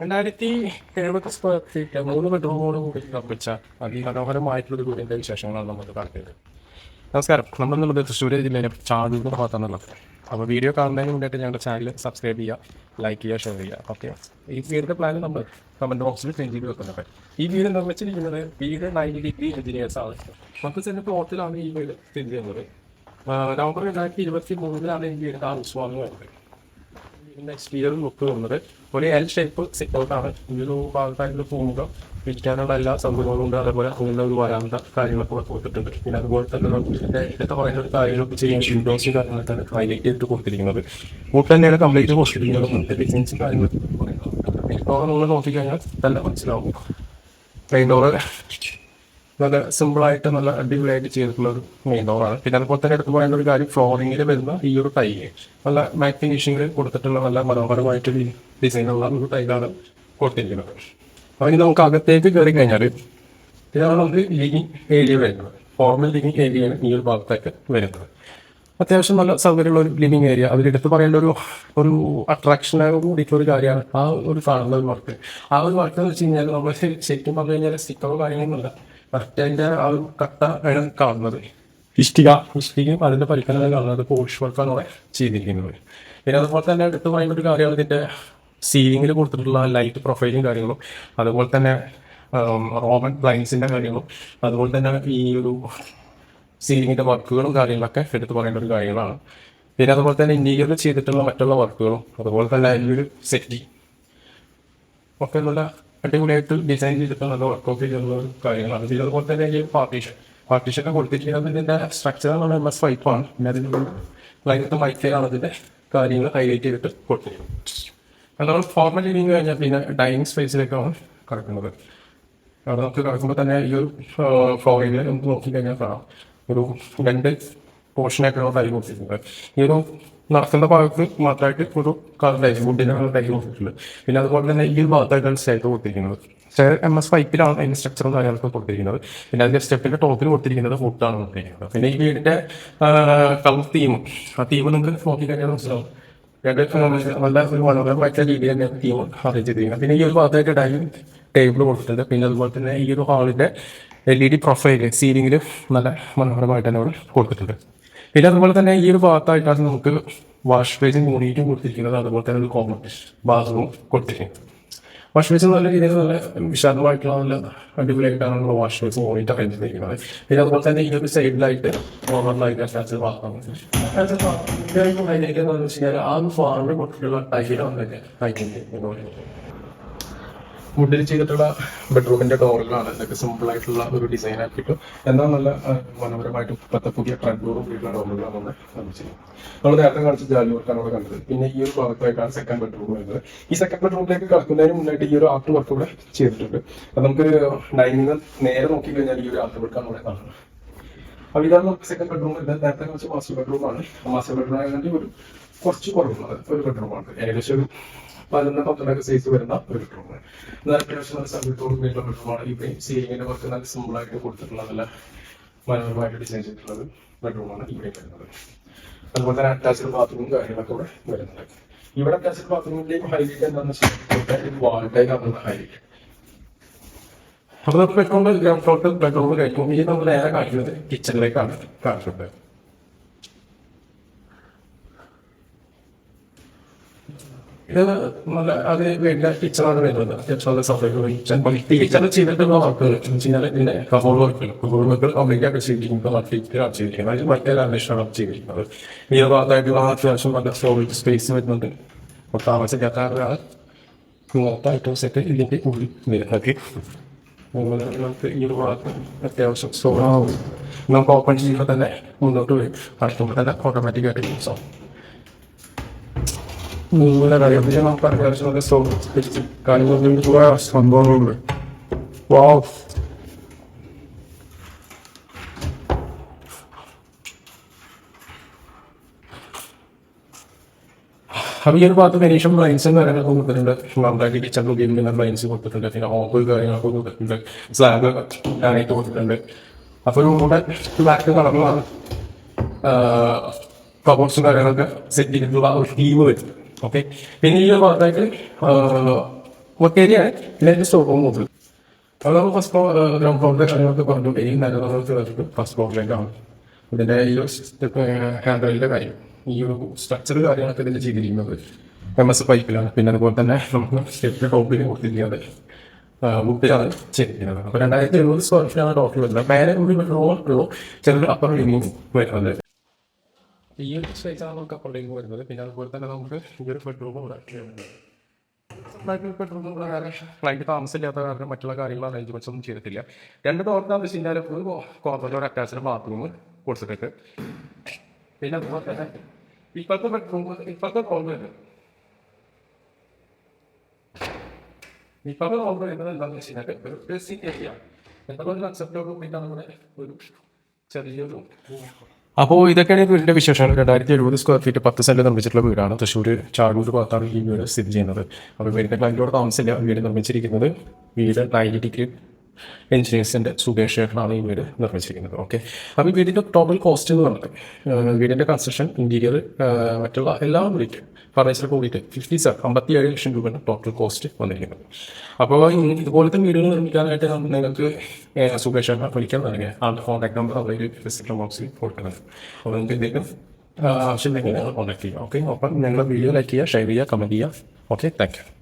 രണ്ടായിരത്തി ഫീറ്റ് മൂന്ന് ബെഡ്റൂമോട് കൂടി നിർമ്മിച്ച അതിമനോഹരമായിട്ടുള്ളൊരു വീടിന്റെ വിശേഷങ്ങളാണ് നമ്മൾ കണ്ടത് നമസ്കാരം. നമ്മളിന്നുള്ളത് തൃശ്ശൂർ ജില്ലയിലെ ചാടൂർ ഭാഗത്താണുള്ളത്. അപ്പോൾ വീഡിയോ കാണുന്നതിന് മുന്നായിട്ട് ഞങ്ങളുടെ ചാനൽ സബ്സ്ക്രൈബ് ചെയ്യുക ലൈക്ക് ചെയ്യുക ഷെയർ ചെയ്യുക. ഓക്കെ. ഈ വീടിന്റെ പ്ലാൻ നമ്മൾ കമന്റ് ബോക്സിൽ ചേഞ്ച് ചെയ്ത് വെക്കുന്നുണ്ട് ഈ വീട് നിർമ്മിച്ചിരിക്കുന്നത് വീട് നയന്റി ഡിഗ്രി എഞ്ചിനീയേഴ്സ് ആണ്. നമുക്ക് ചെന്ന പ്ലോട്ടിലാണ് ഈ വീട് സ്ഥിതി ചെയ്യുന്നത്. നവംബർ രണ്ടായിരത്തി ഇരുപത്തി മൂന്നിലാണ് ഈ വീട് ആവശ്യമാണ് വരുന്നത്. ഇതിന്റെ എക്സ്റ്റീരിയർ ലുക്ക് വരുന്നത് ഒരു എൽ ഷേപ്പ് സിറ്റ് ഔട്ടാണ് ഈ ഒരു ഭാഗത്തായിട്ട് പോകുമ്പോൾ ഇരിക്കാനുള്ള എല്ലാ സൗകര്യങ്ങളും ഉണ്ട് അതേപോലെ അങ്ങനെ ഒരു വരാന്ത കാര്യങ്ങളൊക്കെ കൊടുത്തിട്ടുണ്ട് പിന്നെ അതുപോലെ തന്നെ നമുക്ക് ഇതിന്റെ ഇതൊക്കെ പറയുന്ന കാര്യങ്ങളൊക്കെ ചെയ്യാൻ വിൻഡോസും കാര്യങ്ങളൊക്കെ ഹൈലൈറ്റ് ചെയ്തിട്ട് കൊടുത്തിരിക്കുന്നത് കൂട്ട് തന്നെയാണ് കംപ്ലീറ്റ് കൊടുത്തിരിക്കുന്നത് ഡിസൈൻസും കാര്യങ്ങളൊക്കെ നമ്മൾ നോക്കിക്കഴിഞ്ഞാൽ തന്നെ മനസ്സിലാവും ട്രെയിൻ ഡോറ് നല്ല സിമ്പിളായിട്ട് നല്ല അടിപൊളിയായിട്ട് ചെയ്തിട്ടുള്ള ഒരു മെയിൻ ഡോറാണ് പിന്നെ അതുപോലെ തന്നെ എടുത്തു പറയേണ്ട ഒരു കാര്യം ഫ്ലോറിങ്ങിൽ വരുന്ന ഈ ഒരു ടൈ നല്ല മാറ്റ് ഫിനിഷിംഗിൽ കൊടുത്തിട്ടുള്ള നല്ല മനോഹരമായിട്ട് ഡിസൈനുള്ള ഒരു ടൈലാണ് കൊടുത്തിരിക്കുന്നത്. അപ്പം ഇനി നമുക്ക് അകത്തേക്ക് കയറി കഴിഞ്ഞാൽ ഇതാണ് നമുക്ക് ലിഗിങ് ഏരിയ വരുന്നത്. ഫോർമൽ ലിവിങ് ഏരിയയാണ് ഈ ഒരു ഭാഗത്തേക്ക് വരുന്നത്. അത്യാവശ്യം നല്ല സൗകര്യമുള്ള ഒരു ലിവിങ് ഏരിയ അതിലെടുത്ത് പറയേണ്ട ഒരു ഒരു അട്രാക്ഷനായ കൂടിയിട്ടുള്ള ഒരു കാര്യമാണ് ആ ഒരു ഒരു വർക്ക് ആ ഒരു വർക്ക് എന്ന് വെച്ച് കഴിഞ്ഞാൽ നമ്മൾ ശരിക്കും പറഞ്ഞു കഴിഞ്ഞാൽ സ്റ്റിക്കറോ കാര്യങ്ങളൊന്നുമില്ല കറക്റ്റ് അതിന്റെ ആ ഒരു കട്ട ആണ് കാണുന്നത്. ഇഷ്ടിക ഇഷ്ടികയും അതിന്റെ പരിക്കലാണ് കാണുന്നത് പോളിഷ് വർക്കാണ് അവിടെ ചെയ്തിരിക്കുന്നത്. പിന്നെ അതുപോലെ തന്നെ എടുത്ത് പറയുന്ന ഒരു കാര്യമാണ് ഇതിന്റെ സീലിംഗിൽ കൊടുത്തിട്ടുള്ള ലൈറ്റ് പ്രൊഫൈലും കാര്യങ്ങളും. അതുപോലെ തന്നെ റോമൻ ബ്ലൈൻസിന്റെ കാര്യങ്ങളും. അതുപോലെ തന്നെ ഈ ഒരു സീലിംഗിന്റെ വർക്കുകളും കാര്യങ്ങളൊക്കെ എടുത്ത് പറയേണ്ട ഒരു കാര്യങ്ങളാണ്. പിന്നെ അതുപോലെ തന്നെ ഇന്റീരിയറിൽ ചെയ്തിട്ടുള്ള മറ്റുള്ള വർക്കുകളും അതുപോലെ തന്നെ ഈ ഒരു സെറ്റി ഒക്കെ നല്ല അടിപൊളിയായിട്ട് ഡിസൈൻ ചെയ്തിട്ട് നല്ല വർക്കൊക്കെ ചെയ്തിട്ടുള്ള ഒരു കാര്യങ്ങളാണ്. പിന്നെ അതുപോലെ തന്നെ ഈ പാർട്ടീഷൻ പാർട്ടീഷനൊക്കെ കൊടുത്തിരിക്കുന്നത് ഇതിന്റെ സ്ട്രക്ചർ എന്ന് പറയുന്നത് എം എസ് ആണ്. പിന്നെ അതിന്റെ ലൈനത്ത് മൈഫൈ അതിന്റെ കാര്യങ്ങൾ ഹൈലൈറ്റ് ചെയ്തിട്ട് കൊടുത്തിരിക്കുന്നത് നമ്മൾ ഫോർമൽ ലിവിങ് കഴിഞ്ഞാൽ പിന്നെ ഡൈനിങ് സ്പേസിലേക്കാണ് കിടക്കുന്നത് അവിടെ നമുക്ക് കിടക്കുമ്പോൾ തന്നെ ഈ ഒരു ഫ്ലോറിൽ നമുക്ക് നോക്കിക്കഴിഞ്ഞാൽ കാണാം. ഒരു രണ്ട് പോർഷനായിട്ടാണ് തൈ ഉണ്ട് ഈ ഒരു നടക്കുന്ന ഭാഗത്ത് മാത്രമായിട്ട് ഒരു ടൈപ്പ് വുഡിനാണ് തൈ കൊടുത്തിട്ടുള്ളത് പിന്നെ അതുപോലെ തന്നെ ഈ ഒരു ഭാഗത്തായിട്ടാണ് സ്റ്റൈൽ കൊടുത്തിരിക്കുന്നത്. സ്റ്റെയർ എം എസ് പൈപ്പിലാണ് അതിന്റെ സ്ട്രക്ചറും കാര്യങ്ങളൊക്കെ കൊടുത്തിരിക്കുന്നത്. പിന്നെ അതിന്റെ സ്റ്റെപ്പിന്റെ ടോപ്പിൽ കൊടുത്തിരിക്കുന്നത് ഫുഡാണ് കൊടുത്തിരിക്കുന്നത്. പിന്നെ ഈ വീടിന്റെ കളർ തീം ആ തീം നിങ്ങൾക്ക് നോക്കിക്കഴിഞ്ഞാൽ മനസ്സിലാവും. പിന്നെ ഈ ഒരു ഭാഗത്തായിട്ട് ഡൈനിങ് ടേബിൾ കൊടുത്തിട്ടുണ്ട്. പിന്നെ അതുപോലെ തന്നെ ഈ ഒരു ഹാളിന്റെ എൽ ഇ ഡി പ്രൊഫൈൽ സീലിംഗിൽ നല്ല മനോഹരമായിട്ട് തന്നെ അവിടെ കൊടുത്തിട്ടുണ്ട്. പിന്നെ അതുപോലെ തന്നെ ഈ ഒരു ഭാഗത്തായിട്ടാണ് നമുക്ക് വാഷ് ബേസിൻ യൂണിറ്റും കൊടുത്തിരിക്കുന്നത്. അതുപോലെ തന്നെ ഒരു കോമൺ ബാത്റൂം കൊടുത്തിരിക്കുന്നത്. വാഷ് ബേസിൻ നല്ല രീതിയിൽ നല്ല വിശാലമായിട്ടുള്ള നല്ല അടിപൊളിയായിട്ടാണ് നമ്മൾ വാഷ് ബേസിൻ യൂണിറ്റ് അറേഞ്ച് ചെയ്തിരിക്കുന്നത് പിന്നെ അതുപോലെ തന്നെ ഈ ഒരു സൈഡിലായിട്ട് കോമണായിട്ട് അറ്റാച്ച് ബാത്റൂം ആ ഫാറിന് കൊടുത്തിട്ടുള്ള ടൈലാണ് ടൈറ്റിന്റെ വുഡിൽ ചെയ്തിട്ടുള്ള ബെഡ്റൂമിന്റെ ഡോറിലാണ് ഇതൊക്കെ സിമ്പിൾ ആയിട്ടുള്ള ഒരു ഡിസൈൻ ആക്കിയിട്ട് എന്നാൽ നല്ല മനോഹരമായിട്ട് ഇപ്പോഴത്തെ പുതിയ ട്രെൻഡ് വീട്ടിലുള്ള ഡോറുകളാണ് നമ്മൾ നിർമ്മിച്ചത്. നമ്മൾ നേരത്തെ കാണിച്ച ജാലി വർക്കാണ് അവിടെ കണ്ടത്. പിന്നെ ഈ ഒരു ഭാഗത്തായിട്ടാണ് സെക്കൻഡ് ബെഡ്റൂം വരുന്നത് ഈ സെക്കൻഡ് ബെഡ്റൂമിലേക്ക് കടക്കുന്നതിന് മുന്നായിട്ട് ഈ ഒരു ആർട്ട് വർക്ക് ഇവിടെ ചെയ്തിട്ടുണ്ട്. അത് നമുക്ക് ഡൈനിങ് നേരെ നോക്കി കഴിഞ്ഞാൽ ഈ ഒരു ആർട്ട് വർക്കാണ് ഇവിടെ കാണുന്നത്. അപ്പൊ ഇതാണ് നമുക്ക് സെക്കൻഡ് ബെഡ്റൂം വരുന്നത് നേരത്തെ വെച്ച് മാസ്റ്റർ ബെഡ്റൂം ആണ്. മാസ്റ്റർ ബെഡ്റൂം ആയതുകൊണ്ട് ഒരു കുറച്ച് കുറവുള്ളത് ഒരു ബെഡ്റൂം ആണ്. ഏകദേശം ഒരു പതിനൊന്ന് പന്ത്രണ്ടൊക്കെ സൈസ് വരുന്ന ഒരു ബെഡ്റൂം നല്ല അത്യാവശ്യം നല്ല സംഗീതത്തോട് ബെഡ്റൂം ബെഡ്റൂമാണ് ഇവിടെ സീലിംഗിന്റെ വർക്ക് നല്ല സിമ്പിൾ ആയിട്ട് കൊടുത്തിട്ടുള്ള നല്ല മനോഹരമായിട്ട് ഡിസൈൻ ചെയ്തിട്ടുള്ള ചെയ്തിട്ടുള്ളത് ബെഡ്റൂമാണ് ഇവിടെ വരുന്നത്. അതുപോലെ തന്നെ അറ്റാച്ച്ഡ് ബാത്റൂമും കാര്യങ്ങളൊക്കെ ഇവിടെ വരുന്നുണ്ട്. ഇവിടെ അറ്റാച്ച്ഡ് ബാത്റൂമിന്റെയും ഹൈലൈറ്റ് എന്താണെന്ന് വെച്ചാൽ ആണ് ഹൈലൈറ്റ് അപ്പൊ നമുക്ക് ബെഡ്റൂമിൽ ഗ്രൗണ്ട് ഫ്ലോറിൽ ബെഡ്റൂം കഴിക്കും ഈ നമ്മൾ നേരെ കാണിക്കുന്നത് കിച്ചണിലേക്കാണ് കാണിക്കുന്നത് ഇത് നല്ല അത് വേണ്ട കിച്ചണാണ് വരുന്നത്. അത്യാവശ്യം നല്ല സൗകര്യം കിച്ചൺ കിച്ചണിൽ ചെയ്തിട്ടുള്ള വർക്കുകൾ എന്ന് വെച്ച് കഴിഞ്ഞാൽ ഇതിന്റെ കബോൾ വർക്കുകൾ കബോൾ വർക്കുകൾ കംപ്ലീറ്റ് ചെയ്തിരിക്കുന്നത് മറ്റേക്കാണ് ചെയ്തിരിക്കുന്നത്. അതിന് മറ്റേ അന്വേഷണമാണ് ചെയ്തിരിക്കുന്നത്. ഭാഗത്തായിട്ടുള്ള അത്യാവശ്യം നല്ല സ്റ്റോറേജ് സ്പേസ് വരുന്നുണ്ട്. അപ്പോൾ താമസിക്കാത്ത മൊത്തമായിട്ട് സെറ്റ് ഇതിന്റെ ഉള്ളിൽ വരുന്നത് അതുപോലെ തന്നെ നമുക്ക് ഈ ഒരു ഭാഗത്ത് അത്യാവശ്യം സ്റ്റോറാവും നമുക്ക് ഓപ്പൺ ചെയ്യുമ്പോൾ തന്നെ മുന്നോട്ട് വരും അടുത്തുമ്പോൾ തന്നെ ഓട്ടോമാറ്റിക്കായിട്ട് യൂസ് ആവും നിങ്ങളെ അറിയാം നമുക്ക് അത്യാവശ്യം നല്ല സ്റ്റോറേജ് കാര്യങ്ങൾ സംഭവങ്ങളുണ്ട് വാവ് അപ്പോൾ ഈ ഒരു ഭാഗത്ത് ഫിനിഷും ബ്ലൈൻസും കാര്യങ്ങളൊക്കെ കൊടുത്തിട്ടുണ്ട്. നന്നായിട്ട് കിച്ചണിൽ ഉപയോഗിക്കുന്ന ബ്ലൈൻസ് കൊടുത്തിട്ടുണ്ട്. പിന്നെ ഓപ്പ് കാര്യങ്ങളൊക്കെ കൊടുത്തിട്ടുണ്ട്. സ്ലാബ് ആയിട്ട് കൊടുത്തിട്ടുണ്ട്. അപ്പോൾ കൂടെ ബ്ലാക്ക് കളറിലാണ് കബോർഡ്സും കാര്യങ്ങളൊക്കെ സെറ്റ് ചെയ്തിട്ടുള്ള ഒരു ടീം വരും. ഓക്കെ പിന്നെ ഈ ഒരു ഭാഗത്തായിട്ട് പിന്നെ അതിന്റെ സ്റ്റോർ റൂം മുതൽ അത് നമ്മൾ ഫസ്റ്റ് ഫ്ലോർ ഗ്രൗണ്ട് ഫ്ലോറിന്റെ കാര്യങ്ങളൊക്കെ പറഞ്ഞു ഇനി നല്ല ഫസ്റ്റ് ഫ്ലോറിലേക്കാണ് ഇതിന്റെ ഈ ഹാൻഡലിന്റെ കാര്യം. ഈ ഒരു സ്ട്രക്ചർ കാര്യങ്ങളൊക്കെ ഇതിന്റെ ചെയ്തിരിക്കുന്നത്. എം എസ് പൈപ്പിലാണ് പിന്നെ അതുപോലെ തന്നെ നമുക്ക് ടോപ്പിൽ കൊടുത്തിരിക്കുന്നത്. ബുക്കിലാണ് ചെയ്തിരിക്കുന്നത്. അപ്പോൾ രണ്ടായിരത്തി എഴുപത് സ്ക്വയർ ഫീറ്റാണ് ടോട്ടൽ വരുന്നത്. മേലെ ഒരു ബെഡ്റൂമോ ഉള്ളൂ. ചെറിയൊരു അപ്പർ ലിവിംഗ് വരുന്നത്. ഈ ഒരു സ്പേസാണ് നമുക്ക് അപ്പുറത്തേക്ക് വരുന്നത്. പിന്നെ അതുപോലെ തന്നെ നമുക്ക് ഈ ഒരു ബെഡ്റൂം ഫ്ലൈറ്റ് താമസമില്ലാത്ത കാരണം മറ്റുള്ള കാര്യങ്ങൾ അറേഞ്ച്മെന്റ്സ് ഒന്നും ചെയ്തിട്ടില്ല. രണ്ട് ഡോർ കഴിഞ്ഞാൽ ഒരു ഒരു അറ്റാച്ച്ഡ് ബാത്റൂം കൊടുത്തിട്ടുണ്ട്. പിന്നെ ഇപ്പത്തെ ഇപ്പത്തെ റോൾ വരുന്നത് ഇപ്പോഴത്തെ റോൾ വരുന്നത് എന്താണെന്ന് വെച്ച് കഴിഞ്ഞാൽ ഒരു നമ്മുടെ ഒരു ചെറിയൊരു അപ്പോൾ ഇതൊക്കെയാണ് ഈ വീടിന്റെ വിശേഷങ്ങൾ. രണ്ടായിരത്തി എഴുപത് സ്ക്വയർ ഫീറ്റ് പത്ത് സെന്റ് നിർമ്മിച്ചിട്ടുള്ള വീടാണ്. തൃശ്ശൂർ ചാടൂർ ഭാഗത്താണ് ഈ വീട് സ്ഥിതി ചെയ്യുന്നത്. അപ്പോൾ വീടിന്റെ ക്ലൈന്റോട് താമസിച്ചില്ല വീട് നിർമ്മിച്ചിരിക്കുന്നത് വീട് നയന്റി ഡിഗ്രി എഞ്ചിനീയേഴ്സിന്റെ സുകേഷ് ശേഖറാണ് ഈ വീട് നിർമ്മിച്ചിരിക്കുന്നത്. ഓക്കെ അപ്പോൾ ഈ വീടിന്റെ ടോട്ടൽ കോസ്റ്റ് എന്ന് പറഞ്ഞത് വീടിന്റെ കൺസ്ട്രക്ഷൻ ഇന്റീരിയർ മറ്റുള്ള എല്ലാം കൂടിയിട്ട് ഫർണിച്ചർ കൂടിയിട്ട് ഫിഫ്റ്റി സെവൻ അമ്പത്തി ഏഴ് ലക്ഷം രൂപയാണ് ടോട്ടൽ കോസ്റ്റ് വന്നിരിക്കുന്നത്. അപ്പോൾ ഇതുപോലത്തെ വീടുകൾ നിർമ്മിക്കാനായിട്ട് നിങ്ങൾക്ക് ശേഖർ വിളിക്കാൻ തുടങ്ങിയ ആളുടെ കോൺടാക്ട് നമ്പർ അവർ ഫിസിക്കൽ ബോക്സിൽ കൊടുക്കുന്നത് അപ്പോൾ നിങ്ങൾക്ക് എന്തെങ്കിലും ആവശ്യമുണ്ടെങ്കിൽ കോൺടാക്ട് ചെയ്യാം. ഓക്കെ അപ്പം ഞങ്ങളുടെ വീഡിയോ ലൈക്ക് ചെയ്യുക ഷെയർ ചെയ്യുക കമന്റ് ചെയ്യുക. Okay thank you